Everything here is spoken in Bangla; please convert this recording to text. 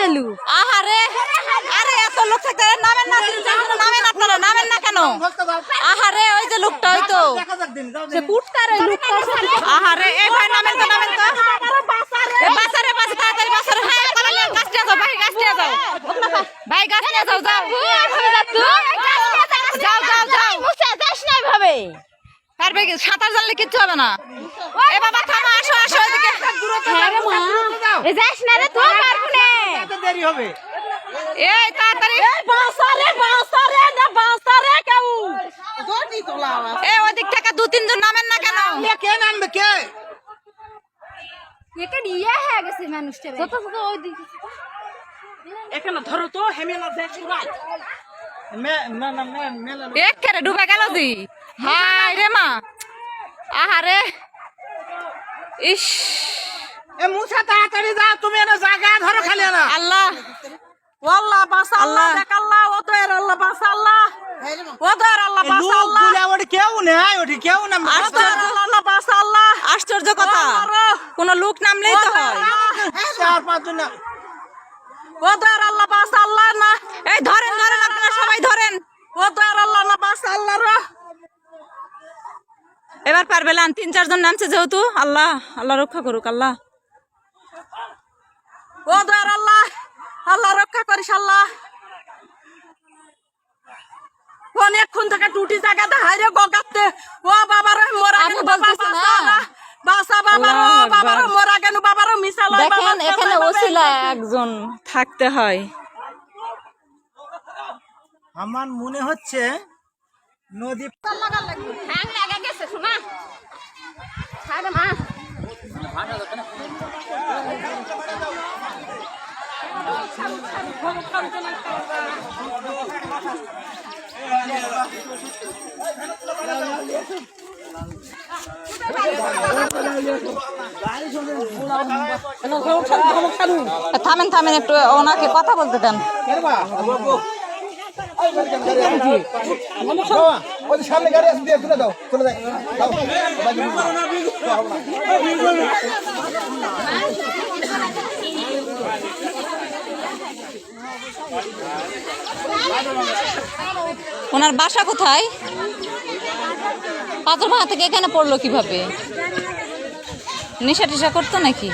দিলু? আহারে আরে এত লোক থাকতে নামেন না নামেন আপনারা নামেন না কেন? আহারে ওই যে লোকটা ওই তো। লোকটার সাথে আহারে এই ভাই নামেন তো নামেন তো। বাসারে বাসে তাড়াতাড়ি বাসারে। হ্যাঁ পালালে গাছ যাও ভাই গাছ নিয়ে যাও। ভাই গাছ নিয়ে যাও যাও। যাও যাও যাও যাস না পারবে কি সাঁতার জানলে কিচ্ছু হবে না। এ বাবা থামো আসো আসো এদিকে। হ্যাঁ রে মা। এ যাস না রে তুই দেরি হবে। এই তাড়াতাড়ি। বাসারে বাসারে না বাসারে কেউ। এ ওদিক থেকে দু তিনজন নামেন না কেন? কে নামবে কে? একে নিয়ে হয়ে গেছে মানুষটা যত যত ওই দিকে। এখানে ধরো তো হেমেলা দেখ ভাই না না মে- মেলা লোক। এক কেরে ডুবে গেল দি হাই রে মা। আহারে। ইস। এ মুছা তাড়াতাড়ি যা তুমি এনে জায়গা ধরো খালি না আল্লাহ আল্লাহ বাসা আল্লাহ। দেখ আল্লাহ ও তো এর আল্লাহ বাসা আল্লাহ। ও তো এর আল্লাহ বাসা আল্লাহ। কেউ নেই ওটি কেউ। আল্লাহ বাসা আল্লাহ। আশ্চর্য কথা। কোন লোক নামলেই তো হয়। চার পাঁচ জন ও তো এর আল্লাহ বাসা আল্লাহ না। এই ধরেন ধরেন আপনারা সবাই ধরেন। ও তো এর আল্লাহ না বাসা আল্লাহ রে। এবার পারবে না তিন চারজন নামছে যেহেতু। আল্লাহ আল্লাহ রক্ষা করুক আল্লাহ। ও এর আল্লাহ। আল্লাহ রক্ষা করিস আল্লাহ। অনেকক্ষণ থেকে টুটি জায়গাতে হাইরে গগাতে। ও বাবার মোরা বাবা বলতেছেন না? বাসা বাবার। বাবার মোরা গেল বাবার মিশাল দেখেন এখানে ওসিলা একজন থাকতে হয়। আমার মনে হচ্ছে নদী হ্যাং লাগা গেছে শোনা। ছাড় মা। থামেন থামেন একটু ওনাকে কথা বলতে দেন সামনে গাড়ি তুলে দাও ওনার বাসা কোথায়? পাথর ভাঙা থেকে এখানে পড়ল কীভাবে? নেশা টেশা করতো নাকি?